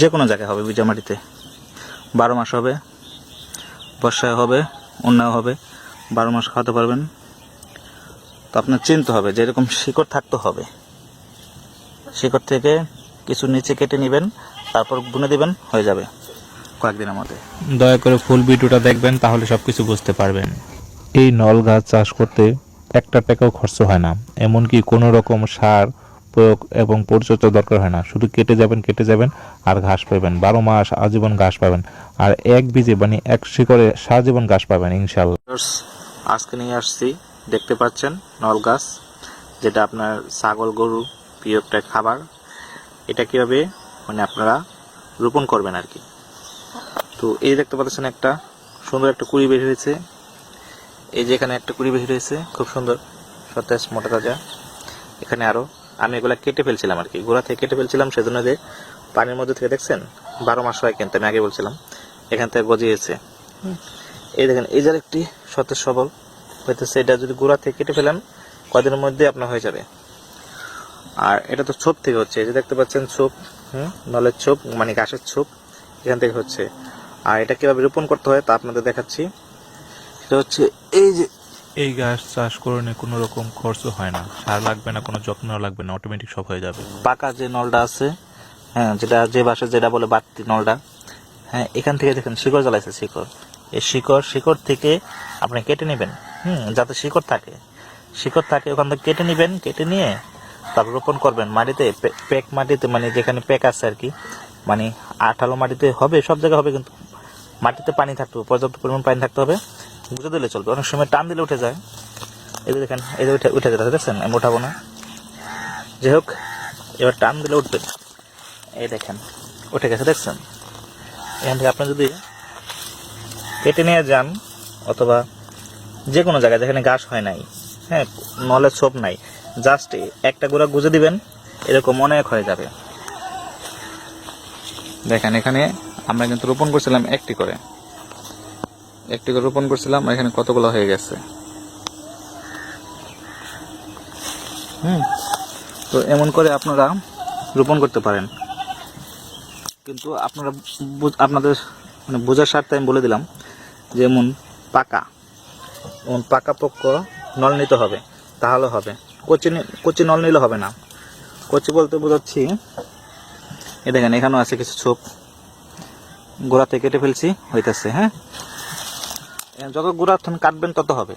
যে কোনো জায়গায় হবে মাটিতে। বারো মাস হবে, বর্ষায় হবে অন্যায় হবে, বারো মাস খাওয়াতে পারবেন। তো আপনার চিনতে হবে যে এরকম শিকড় থাকতে হবে। শিকড় থেকে কিছু নিচে কেটে নেবেন, তারপর বুনে দিবেন, হয়ে যাবে কয়েকদিনের মধ্যে। দয়া করে ফুল ভিডিওটা দেখবেন, তাহলে সব কিছু বুঝতে পারবেন। এই নল গাছ চাষ করতে একটা টাকাও খরচ হয় না, এমনকি কোনো রকম সার প্রয়োগ এবং পরিচর্যা দরকার হয় না। শুধু কেটে যাবেন কেটে যাবেন আর ঘাস পাবেন। বারো মাস আজীবন ঘাস পাবেন। আর এক বীজে মানে এক শিকড়ে সারাজীবন ঘাস পাবেন ইনশাল্লাহ আজকে নিয়ে আসছি। দেখতে পাচ্ছেন নল গাছ, যেটা আপনার ছাগল, গরু প্রিয় একটা খাবার। এটা কীভাবে মানে আপনারা রোপণ করবেন আর কি। তো এই দেখতে পাচ্ছেন একটা সুন্দর একটা কুড়ি বের হয়েছে। এই যে এখানে একটা কুড়ি বের হয়েছে, খুব সুন্দর, সতেজ, মোটা তাজা। এখানে আরও আমি এগুলো কেটে ফেলছিলাম আর কি। গোড়া থেকে কেটে ফেলছিলাম, সেজন্য যে পানির মধ্যে থেকে দেখছেন? বারো মাস হয় কিন্তু, আমি আগে বলছিলাম। এখান থেকে গজিয়েছে। এই দেখেন, এই যার একটি সতেজ সবল হইতেছে, এটা যদি গোড়া থেকে কেটে ফেলেন, কদিনের মধ্যে আপনার হয়ে যাবে। আর এটা তো ছোপ থেকে হচ্ছে যে দেখতে পাচ্ছেন ছোপ, হুম, নলের ছোপ মানে ঘাসের ছোপ, এখান থেকে হচ্ছে। আর এটা কীভাবে রোপণ করতে হয় তা আপনাদের দেখাচ্ছি। এটা হচ্ছে এই যে এই গাছ চাষ করণে কোনো রকম খরচ হয় না। সার লাগবে না, কোনো যত্ন লাগবে না অটোমেটিক সব হয়ে যাবে। পাকা যে নলটা আছে হ্যাঁ যেটা যে বাসে, যেটা বলে বাড়তি নলটা হ্যাঁ এখান থেকে দেখেন শিকড় জ্বালাইছে শিকড়। এই শিকড় শিকড় থেকে আপনি কেটে নেবেন, হুম, যাতে শিকড় থাকে। শিকড় থাকে, ওখান থেকে কেটে নেবেন, কেটে নিয়ে তারপর রোপণ করবেন মাটিতে, পে- পেক মাটিতে মানে যেখানে প্যাক আছে আর কি মানে আঠালো মাটিতে হবে, সব জায়গায় হবে কিন্তু মাটিতে পানি থাকতে হবে, পর্যাপ্ত পরিমাণ পানি থাকতে হবে। বুঝে দিলে চলবে। অনেক সময় টান দিলে উঠে যায়। এই যে দেখেন, এই যে উঠে উঠে যেতে দেখছেন? আমি উঠাবো না। যাই হোক, এবার টান দিলে উঠবে। এই দেখেন, উঠে গেছে, দেখছেন? এখান থেকে আপনি যদি কেটে নিয়ে যান, অথবা যে কোনো জায়গায়, যেখানে ঘাস হয় নাই হ্যাঁ নলের ছোপ নাই জাস্ট একটা গোড়া গুঁজে দিবেন, এরকম অনেক হয়ে যাবে। দেখেন, এখানে আমরা কিন্তু রোপণ করছিলাম একটি করে। একটি করে রোপণ করছিলাম, এখানে কতগুলো হয়ে গেছে? হুম। তো এমন করে আপনারা রোপণ করতে পারেন। কিন্তু আপনারা আপনাদের মানে বোঝার স্বার্থে আমি বলে দিলাম যেমন পাকা যেমন পাকা পক্ষ নল নিতে হবে, তাহলে হবে। কচি কচি নল নিলে হবে না। কচি বলতে বোঝাচ্ছি এ দেখেন এখানেও আছে কিছু ছোপ। গোড়া থেকে কেটে ফেলছি, হইতেছে হ্যাঁ? যত গোড়া কাটবেন তত হবে।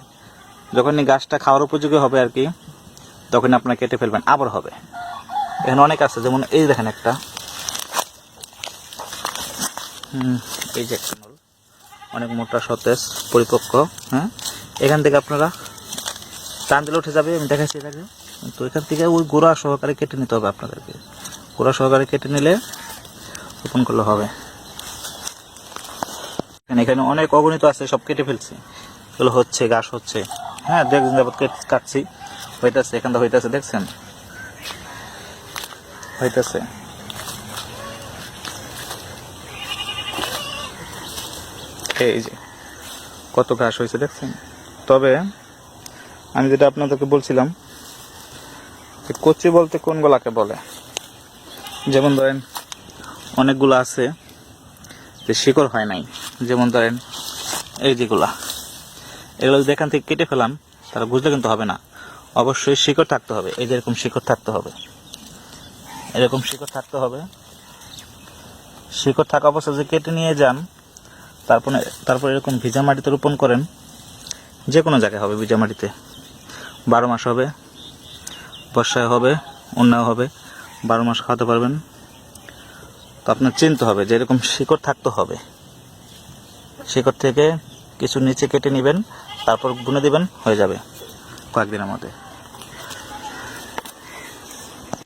যখন এই গাছটা খাওয়ার উপযোগী হবে আর কি তখন আপনারা কেটে ফেলবেন আবার হবে। এখানে অনেক আছে যেমন এই দেখেন একটা। হুম, এই যে একটা নল। অনেক মোটা সতেজ পরিপক্ক হ্যাঁ? এখান থেকে আপনারা টান দিলে উঠে যাবে আমি দেখাচ্ছি এটাকে তো এখান থেকে ওই গোড়া সহকারে কেটে নিতে হবে আপনাদেরকে। গোড়া সহকারে কেটে নিলে রোপণ করলে হবে। এখানে অনেক অগণিত আছে, সব কেটে ফেলছি। এগুলো হচ্ছে, ঘাস হচ্ছে। হ্যাঁ দেখছেন যাবত কেট- কাটছি। হইতেছে, এখান থেকে হইতেছে, দেখছেন? হইতেছে। এই যে, কত ঘাস হয়েছে দেখছেন? তবে, আমি যেটা আপনাদেরকে বলছিলাম কচি বলতে কোন কোনগুলাকে বলে? যেমন ধরেন, অনেকগুলো আছে। যে শিকড় হয় নাই, যেমন ধরেন এই যেগুলা, এগুলো যদি এখান থেকে কেটে ফেলাম, তাহলে বুঝলে কিন্তু হবে না। অবশ্যই শিকড় থাকতে হবে, এই যে এরকম শিকড় থাকতে হবে। এরকম শিকড় থাকতে হবে। শিকড় থাকা অবস্থায় যে কেটে নিয়ে যান, তারপরে, তারপর এরকম ভিজা মাটিতে রোপণ করেন যে কোনো জায়গায় হবে ভিজা মাটিতে। বারো মাস হবে, বর্ষায় হবে, অন্যায় হবে, বারো মাস খাওয়াতে পারবেন। তো আপনার চিনতে হবে যে এরকম শিকড় থাকতে হবে। শিকড় থেকে কিছু নিচে কেটে নেবেন, তারপর গুনে দেবেন, হয়ে যাবে কয়েকদিনের মধ্যে।